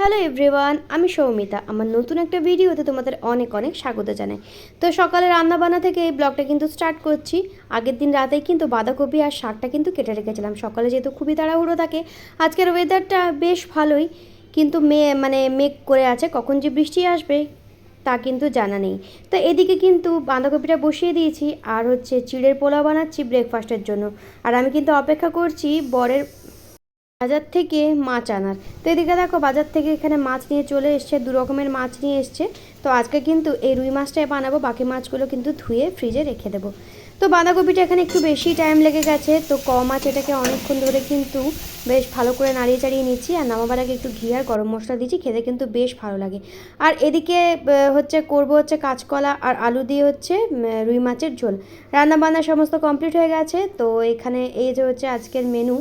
Hello everyone, আমি সৌমিতা। আমার নতুন একটা ভিডিওতে তোমাদের অনেক অনেক স্বাগত জানাই। তো সকালে রান্নাবান্না থেকে এই ব্লগটা কিন্তু স্টার্ট করছি। আগের দিন রাতেই কিন্তু বাঁধাকপি আর শাকটা কিন্তু কেটে রেখেছিলাম। সকালে যেহেতু খুবই তাড়াহুড়ো থাকে, আজকের ওয়েদারটা বেশ ভালোই। কিন্তু মে মানে মেঘ করে আছে, কখন যে বৃষ্টি আসবে তা কিন্তু জানা নেই। তো এদিকে কিন্তু বাঁধাকপিটা বসিয়ে দিয়েছি, আর হচ্ছে চিড়ের পোলাও বানাচ্ছি ব্রেকফাস্টের জন্য। আর আমি কিন্তু অপেক্ষা করছি বরের বাজার থেকে মাছ আনার। তো এদিকে দেখো, বাজার থেকে এখানে মাছ নিয়ে চলে এসছে, দু রকমের মাছ নিয়ে এসছে। তো আজকে কিন্তু এই রুই মাছটাই বানাবো, বাকি মাছগুলো কিন্তু ধুয়ে ফ্রিজে রেখে দেবো। তো বাঁধাকপিটা এখানে একটু বেশি টাইম লেগে গেছে, তো কম মাছ এটাকে অনেকক্ষণ ধরে কিন্তু বেশ ভালো করে নাড়িয়ে চাড়িয়ে নিচ্ছি, আর নামাবার আগে একটু ঘি আর গরম মশলা দিচ্ছি, খেতে কিন্তু বেশ ভালো লাগে। আর এদিকে হচ্ছে করব হচ্ছে কাঁচকলা আর আলু দিয়ে হচ্ছে রুই মাছের ঝোল। রান্না বান্না সমস্ত কমপ্লিট হয়ে গেছে, তো এখানে এই যে হচ্ছে আজকের মেনু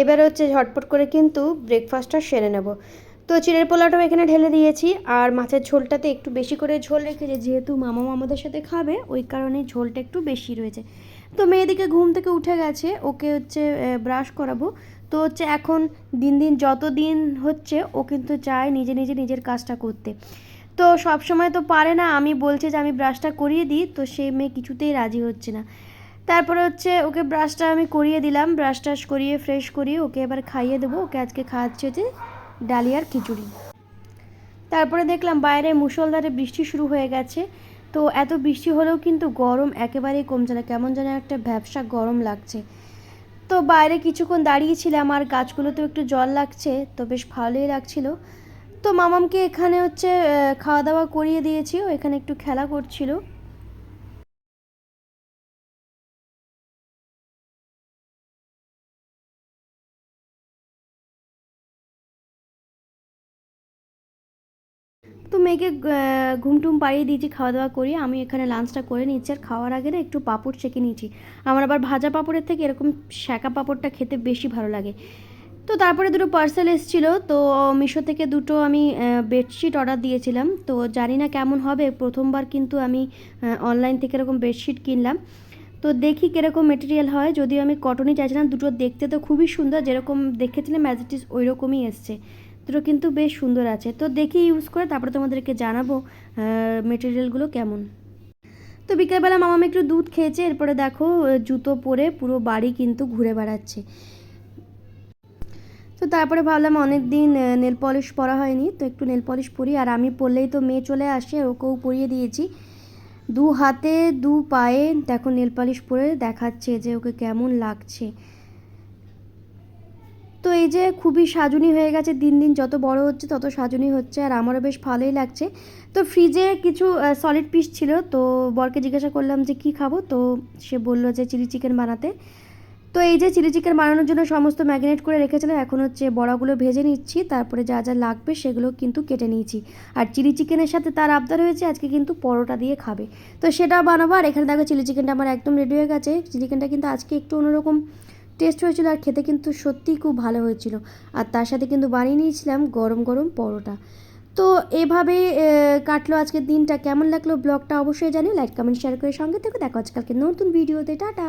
এবার হচ্ছে ঝটপট করে কিন্তু ব্রেকফাস্টটা সেরে নেব। তো চিড়ের পোলাওটাও এখানে ঢেলে দিয়েছি, আর মাছের ঝোলটাতে একটু বেশি করে ঝোল রেখেছে যেহেতু মামা মামাদের সাথে খাবে, ওই কারণে ঝোলটা একটু বেশি রয়েছে। তো মেয়েদিকে ঘুম থেকে উঠে গেছে, ওকে হচ্ছে ব্রাশ করাবো। তো হচ্ছে এখন দিন দিন যত দিন হচ্ছে, ও কিন্তু চায় নিজে নিজে নিজের কাজটা করতে। তো সব সময় তো পারে না, আমি বলছে যে আমি ব্রাশটা করিয়ে দিই, তো সে মেয়ে কিছুতেই রাজি হচ্ছে না। তারপরে হচ্ছে ওকে ব্রাশটা আমি করিয়ে দিলাম। ব্রাশ টাশ করিয়ে ফ্রেশ করিয়ে ওকে এবার খাইয়ে দেবো। ওকে আজকে খাওয়াচ্ছে যে ডালিয়ার খিচুড়ি। তারপরে দেখলাম বাইরে মুষলধারে বৃষ্টি শুরু হয়ে গেছে। তো এত বৃষ্টি হলেও কিন্তু গরম একেবারেই কমছে না। কেমন যেন একটা ব্যবসা গরম লাগছে। তো বাইরে কিছুক্ষণ দাঁড়িয়েছিলাম আর গাছগুলোতেও একটু জল লাগছে, তো বেশ ভালোই লাগছিল। তো মামামকে এখানে হচ্ছে খাওয়া দাওয়া করিয়ে দিয়েছি। ও এখানে একটু খেলা করছিল। তো মেয়েকে আহ, ঘুম টুম পাড়িয়ে দিয়েছি খাওয়া দাওয়া করি আমি এখানে লাঞ্চটা করে নিচ্ছি। আর খাওয়ার আগে না একটু পাঁপড় চেকে নিয়েছি। আমার আবার ভাজা পাঁপড়ের থেকে এরকম শ্যাকা পাঁপড়টা খেতে বেশি ভালো লাগে। তো তারপরে দুটো পার্সেল এসেছিল। তো মিশো থেকে দুটো আমি বেডশিট অর্ডার দিয়েছিলাম। তো জানি না কেমন হবে। প্রথমবার কিন্তু আমি অনলাইন থেকে এরকম বেডশিট কিনলাম। তো দেখি কীরকম মেটেরিয়াল হয়। যদিও আমি কটনই চাইছিলাম। দুটো দেখতে তো খুবই সুন্দর। যেরকম দেখেছিলাম অ্যাজ ইজ ওই রকমই এসছে। দুটো কিন্তু বেশ সুন্দর আছে। তো দেখি ইউজ করে তারপরে তোমাদেরকে জানাব মেটেরিয়ালগুলো কেমন। তো বিকেলবেলা মামাম একটু দুধ খেয়েছে, এরপরে দেখো জুতো পরে পুরো বাড়ি কিন্তু ঘুরে বেড়াচ্ছে। তো তারপরে ভাবলাম অনেক দিন নেল পলিশ পরা হয়নি, তো একটু নেল পলিশ পরি। আর আমি পরলেই তো মেয়ে চলে আসে, ওকেও পরিয়ে দিয়েছি। দু হাতে, দু পায়ে, দেখো নেল পলিশ পরে দেখাচ্ছে যে ওকে কেমন লাগছে। তো এই যে খুবই সাজুনি হয়ে গেছে, দিন দিন যত বড় হচ্ছে তত সাজুনি হচ্ছে, আর আমারও বেশ ভালোই লাগছে। তো ফ্রিজে কিছু সলিড পিস ছিল, তো বরকে জিজ্ঞাসা করলাম যে কি খাব, তো সে বলল যে চিলি চিকেন বানাতে। তো এই যে চিলি চিকেন বানানোর জন্য সমস্ত ম্যাগনেট করে রেখেছিলাম, এখন হচ্ছে বড়াগুলো ভেজে নিচ্ছি, তারপরে যা যা লাগবে সেগুলো কিন্তু কেটে নিয়েছি। আর চিলি চিকেনের সাথে তার আবদার হয়েছে, আজকে কিন্তু পরোটা দিয়ে খাবে। তো সেটা বানাবো, আর এখানে দেখো চিলি চিকেনটা আমার একদম রেডি হয়ে গেছে। চিলি চিকেনটা কিন্তু আজকে একটু অন্যরকম টেস্ট হয়েছিল আর খেতে কিন্তু সত্যিই খুব ভালো হয়েছিল। আর তার সাথে কিন্তু বানিয়ে নিয়েছিলাম গরম গরম পরোটা। তো এভাবে কাটলো আজকের দিনটা। কেমন লাগল ব্লগটা অবশ্যই জানিও। লাইক কমেন্ট শেয়ার করে সঙ্গে থেকে। দেখো আজকালকে নতুন ভিডিওতে। টাটা!